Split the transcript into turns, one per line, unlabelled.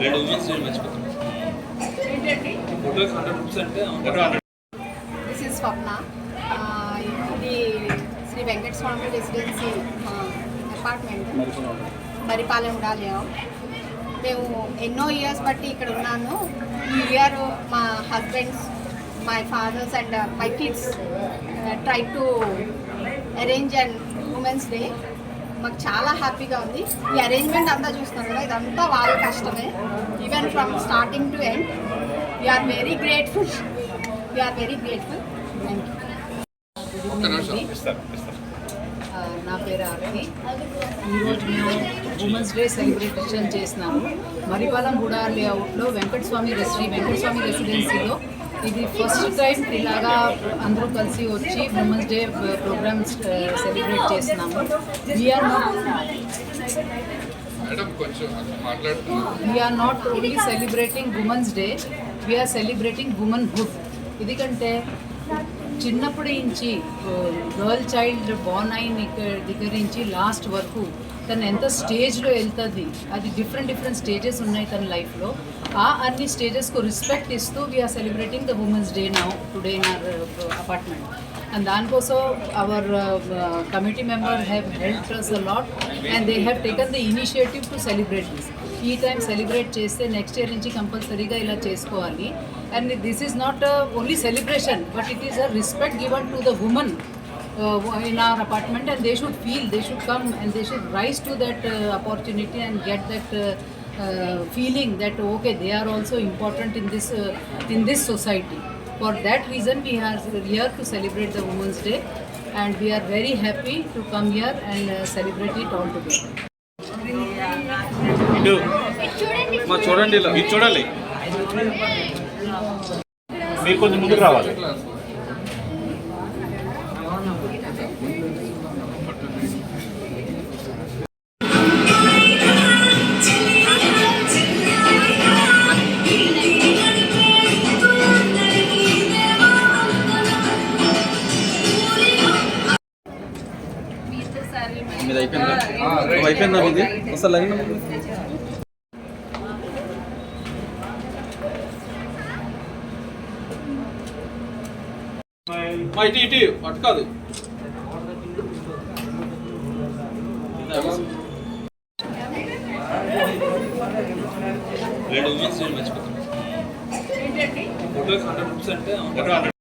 రెండు ఉమెన్స్ నేను మర్చిపోతాను ఫోటోకి హండ్రెడ్ రూపీస్ అంటే హండ్రెడ్
దిస్ ఇస్ స్వప్న ఇది శ్రీ వెంకట స్వామి రెసిడెన్సీ అపార్ట్మెంట్ మరిపాలెం ఉండాలి మేము ఎన్నో ఇయర్స్ బట్టి ఇక్కడ ఉన్నాను. ఈ ఇయర్ మా husbands my fathers and my kids try to arrange and women's day మాకు చాలా హ్యాపీగా ఉంది. ఈ అరేంజ్మెంట్ అంతా చూస్తున్నాం కదా ఇదంతా వాళ్ళ కష్టమే. Even from starting to end we are very grateful we are very grateful
thank you నా పేరు ఆర్తి. ఈరోజు మేము ఉమెన్స్ డే సెలబ్రేషన్ చేస్తున్నాము మరిపాలెం గూడ లేఅవుట్లో వెంకటస్వామి రెసి శ్రీ వెంకటస్వామి రెసిడెన్సీలో ఇది ఫస్ట్ టైం ఇలాగా అందరూ కలిసి వచ్చి ఉమెన్స్ డే ప్రోగ్రామ్స్ సెలబ్రేట్ చేస్తున్నాము.
We are not we are
not only celebrating women's day we are celebrating womanhood ఎందుకంటే చిన్నప్పటి నుంచి గర్ల్ చైల్డ్ బోర్న్ అయిన దగ్గర నుంచి లాస్ట్ వరకు తను ఎంత స్టేజ్లో వెళ్తుంది అది డిఫరెంట్ డిఫరెంట్ స్టేజెస్ ఉన్నాయి తన లైఫ్లో. ఆ అన్ని స్టేజెస్కు రెస్పెక్ట్ ఇస్తూ we are celebrating the women's day now today in our apartment and దానికోసం our committee member have help us a lot and they have taken the initiative to celebrate this ఈ time celebrate చేస్తే next year నుంచి కంపల్సరీగా ఇలా చేసుకోవాలి and this is not only celebration but it is a respect given to the women in our apartment and they should feel they should come and they should rise to that uh, opportunity and get that uh, uh, feeling that okay they are also important in this uh, in this society for that reason we are here to celebrate the women's day and we are very happy to come here and uh, celebrate it all together
ఇటు. మా చూడండి ఇలా.
ఇది చూడాలి. మీరు కొంచెం ముందుకు రావాలి.
మీద అయిపోయిందా? అయిపోయిందా ఇది అసలు లైన్ ఇటు ఇటు అటు కాదు. రెండు హండ్రెడ్ రూపీస్ అంటే